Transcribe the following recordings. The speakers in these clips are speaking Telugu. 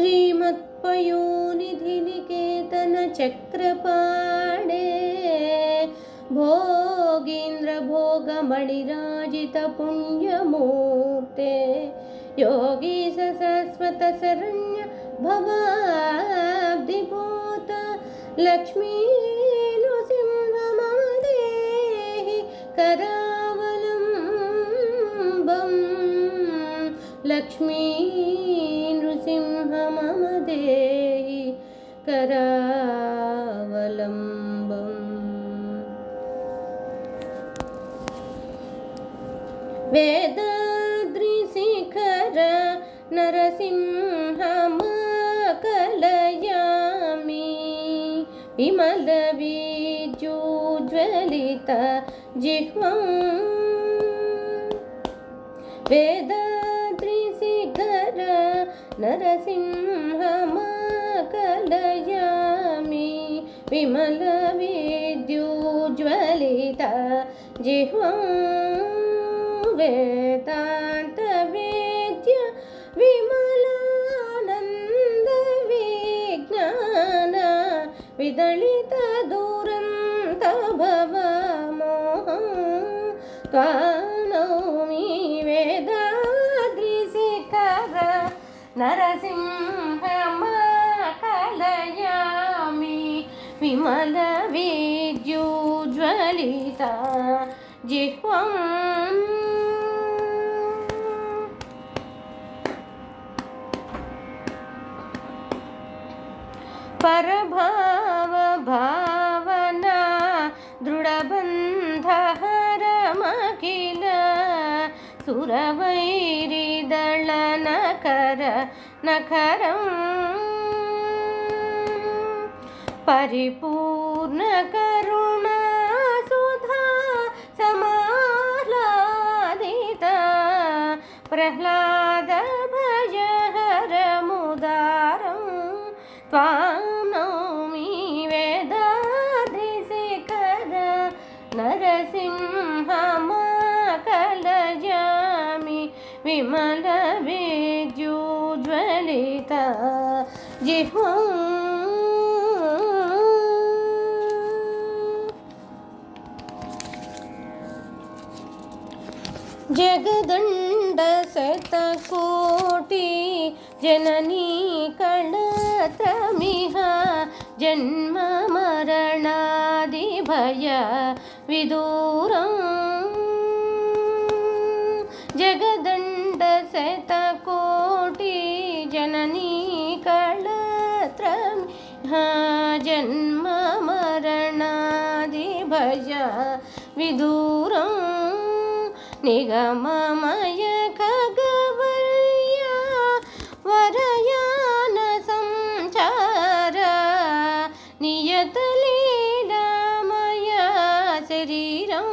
श्रीमत्पयोनिधिनिकेतनचक्रपाणे भोगीन्द्रभोगमणिराजितपुण्यमूर्ते योगीश सरण्य भवाब्धिभूत लक्ष्मी नृसिंहमम देहि करावलम्बम् लक्ष्मी नृसिंहमम देहि करावलम्बम् वेदाद्रिशिखर नरसिंहमाकलयामि विमलवीज्योज्वलित जिह्वम् वेदाद्रिशिखर नरसिंहमाकलयामि विमलविद्युज्वलित जिह्वं वेदान्तवेद्य विमलानन्दविज्ञान विदलितदुरन्त भवमोहं त्वानौमि नरसिंहमा कलयामि विमलविद्युज्ज्वलिता जिह्वम्। परभावभावना दृढबन्धहरमखिल सुरवैरिदळ నకర నకరం పరిపూర్ణ కరుణా సుధా సమాహ్లాదిత. ప్రహ్లాద భజ హరముదారం త్వాం నౌమి వేదాధిశేఖర నరసింహమా కలజామి విమల వే లలిత జిహో జగదండ శతకోటి జననీ కళత్రమిహ జన్మ మరణాది భయ విదూరం జగదండ శతకో कळत्रमिह जन्ममरणादिभय विदूरम् निगममय खगवर्य वरयान संचार नियतलीलामय शरीरं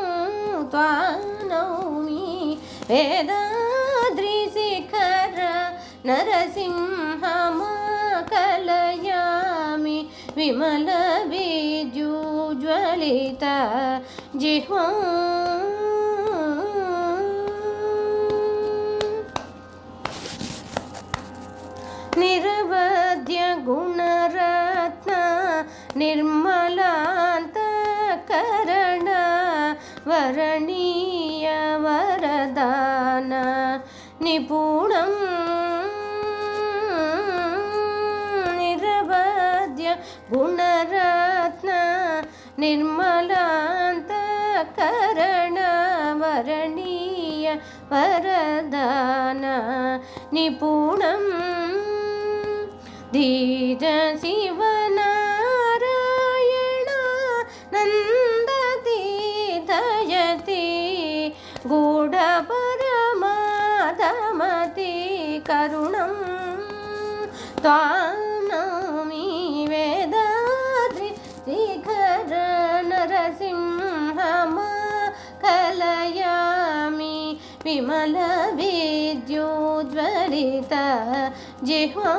त्वानौमि वेदाद्रिशिखर नरसिंहमाकलयामि విమల విజ్వలిత జిహ్వా. నిరవధ్య గుణరత్న నిర్మలాంతకరణ వరణీయ వరదాన నిపుణం गुणरत्न निर्मलान्तकरण वरणीय वरदान निपुणं धीर शिवनारायण नन्दति दयति गूढपरमाधमति करुणं त्वां నరసింహమా కలయామి విమల విద్యుజ్వలిత జిహ్వా